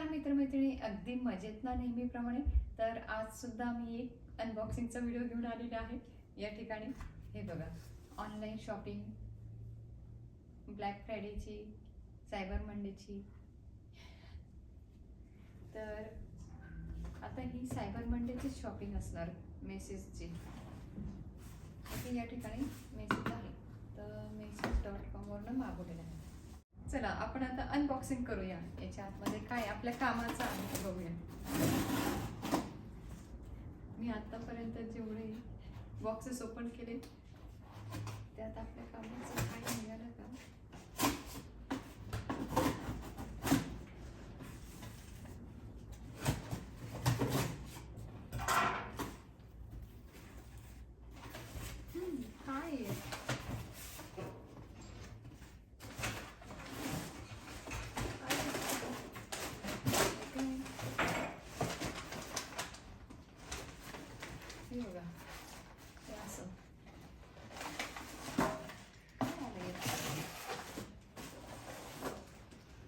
नमस्कार मित्रमैत्रिणी अगदी मजेत ना नेहमीप्रमाणे. तर आज सुद्धा मी एक अनबॉक्सिंगचा व्हिडिओ घेऊन आलेला आहे. या ठिकाणी हे बघा ऑनलाईन शॉपिंग ब्लॅक फ्रायडेची सायबर मंडेची तर आता ही सायबर मंडेचीच शॉपिंग असणार मेसेजची या ठिकाणी मेसेज आहे. तर मेसेज डॉट कॉमवरनं मागवलेलं आहे. चला आपण आता अनबॉक्सिंग करूया. याच्या आतमध्ये काय आपल्या कामाचा आहे बघूया. मी आतापर्यंत जेवढे बॉक्सेस ओपन केले त्यात आपल्या कामाचं काय निघालं का हम्म, काय आहे? हे बघा हे असं काय आलं यात?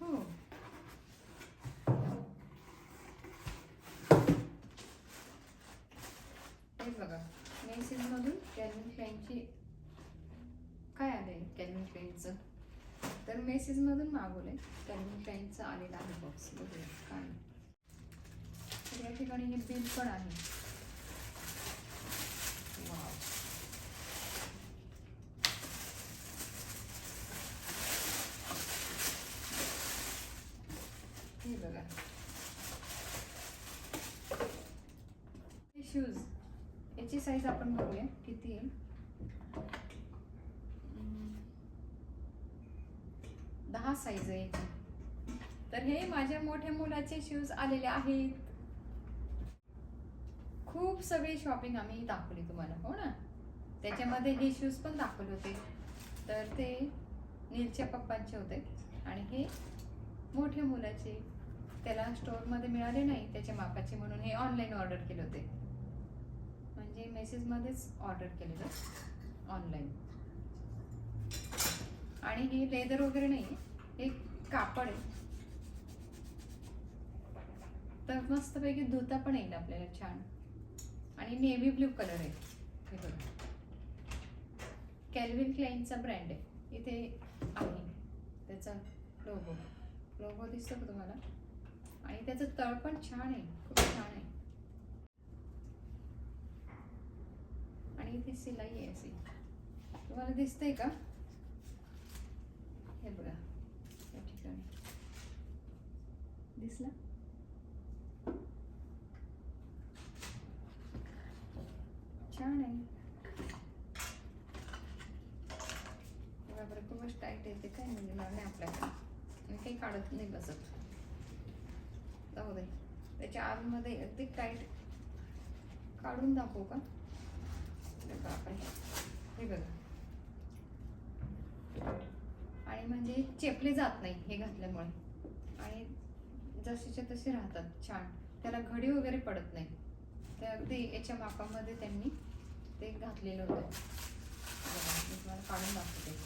हो हे बघा मेसेजमधून कॅल्विन काय आलंय कॅल्विन क्लाइनचं तर मेसेजमधून मागवलंय. कॅल्विन क्लाइनचं आलेलं आहे बॉक्स बघूया काय? तर या ठिकाणी हे बिल पण आहे. वाव हे बघा. शूज याची साईज आपण बघूया. किती आहे? दहा साईज आहे तर हे माझ्या मोठ्या मुलाचे शूज आलेले आहेत. खूप सगळी शॉपिंग आम्ही दाखवली तुम्हाला हो ना? त्याच्यामध्ये हे शूज पण दाखवले होते. तर ते नीलच्या पप्पांचे होते आणि हे मोठ्या मुलाचे त्याला स्टोअरमध्ये मिळाले नाही त्याच्या मापाचे म्हणून हे ऑनलाईन ऑर्डर केले होते. म्हणजे मेसेजमध्येच ऑर्डर केलेलं. ऑनलाईन आणि हे लेदर वगैरे नाही हे कापड आहे. तर मस्तपैकी धुता पण येईल आपल्याला छान. आणि नेव्ही ब्ल्यू कलर आहे. हे बघा. कॅल्विन क्लाईनचा ब्रँड आहे. इथे आहे. त्याचा लोगो लोगो दिसतो का तुम्हाला? आणि त्याचं तळ पण छान आहे. खूप छान आहे. आणि इथे सिलाई आहे अशी तुम्हाला दिसतंय का हे बघा या ठिकाणी दिसला छान आहे बरोबर बरं खूपच टाईट येते काय म्हणजे नाही आपल्याकडे मी काही काढत नाही बसत जाऊ दे त्याच्या आतमध्ये अगदी टाईट काढून दाखवू का हे बघा आपण हे बघा. आणि म्हणजे चेपले जात नाही हे घातल्यामुळे. आणि जसेच्या तसे राहतात छान. त्याला घडी वगैरे पडत नाही. ते अगदी याच्या मापामध्ये त्यांनी ते घातलेलं होतं. मी तुम्हाला काढून दाखवते.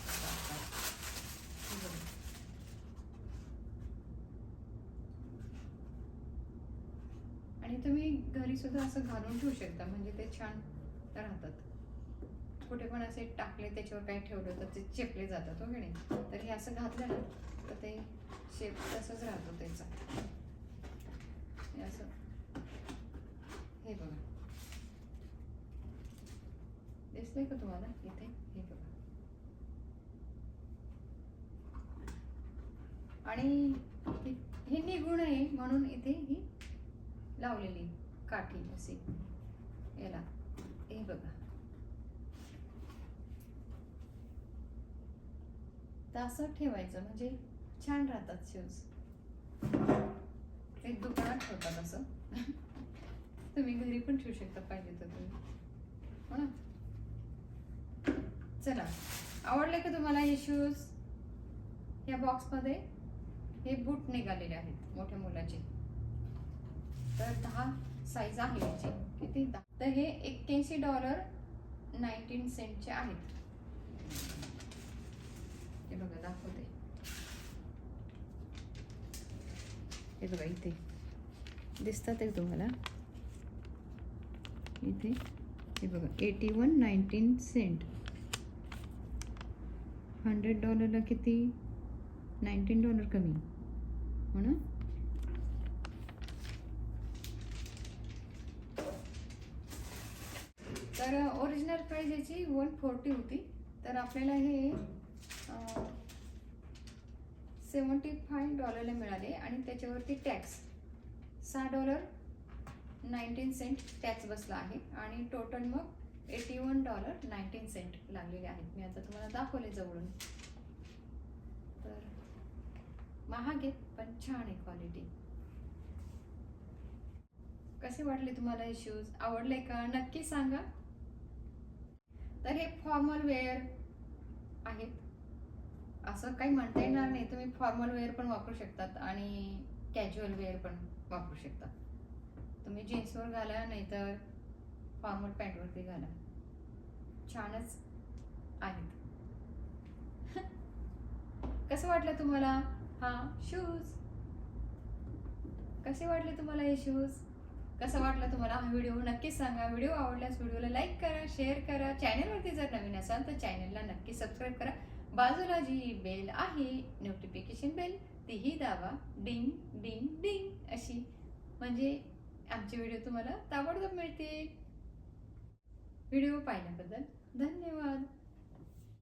आणि तुम्ही घरी सुद्धा असं घालून ठेवू शकता म्हणजे ते छान राहतात. कुठे पण असे टाकले त्याच्यावर काही ठेवलं तर ते चेपले जातात हो नाही? तर हे असं घातलं ना तर ते शेप तसंच राहतो त्याचा. हे असं. हे बघा. दिसतंय का तुम्हाला? इथे? हे बघा. आणि हे- निगुण आहे म्हणून इथे ही लावलेली काठी अशी. याला. हे बघा. तर असं ठेवायचं म्हणजे छान राहतात शूज एक दुकानात ठेवतात असं. तुम्ही घरी पण ठेवू शकता पाहिजे तर तुम्ही. हो. ना चला. आवडले का तुम्हाला हे शूज या बॉक्समध्ये हे बूट निघालेले आहेत मोठ्या मुलाचे. तर दहा साईज आहे याची. किती? दहा. तर हे एक्क्याऐंशी डॉलर नाईन्टीन सेंटचे आहेत. हे बघा दाखवते हे बघा इथे दिसतात आहे तुम्हाला इथे हे बघा eighty one nineteen cent hundred डॉलरला किती नाईन्टीन डॉलर कमी हो ना तर ओरिजिनल प्राईज याची वन फोर्टी होती. तर आपल्याला हे सेवन्टी फाय डॉलरला मिळाले आणि त्याच्यावरती टॅक्स. सहा डॉलर नाईन्टीन सेंट टॅक्स बसला आहे आणि टोटल मग eighty one dollar nineteen cent लागलेले आहेत. मी आता तुम्हाला दाखवले जवळून. तर महाग आहेत पण छान आहे क्वालिटी कसे वाटले तुम्हाला हे शूज आवडले का? नक्की सांगा. तर हे फॉर्मल वेअर आहेत. असं काही म्हणता येणार नाही. तुम्ही फॉर्मल वेअर पण वापरू शकतात आणि कॅज्युअल वेअर पण वापरू शकतात. तुम्ही जीन्सवर घाला नाहीतर फॉर्मल पॅन्टवरती घाला. छानच आहेत. कसं वाटलं तुम्हाला हा शूज कसे वाटले तुम्हाला हे शूज कसं वाटलं तुम्हाला हा व्हिडिओ नक्कीच सांगा. व्हिडिओ आवडल्यास व्हिडिओला लाईक करा शेअर करा. चॅनलवरती जर नवीन असाल तर चॅनलला नक्की सबस्क्राईब करा. बाजूला जी बेल आहे नोटिफिकेशन बेल तीही दाबा. डिंग डिंग डिंग अशी. म्हणजे आमचे व्हिडिओ तुम्हाला ताबडतोब मिळतील. व्हिडिओ पाहिल्याबद्दल धन्यवाद.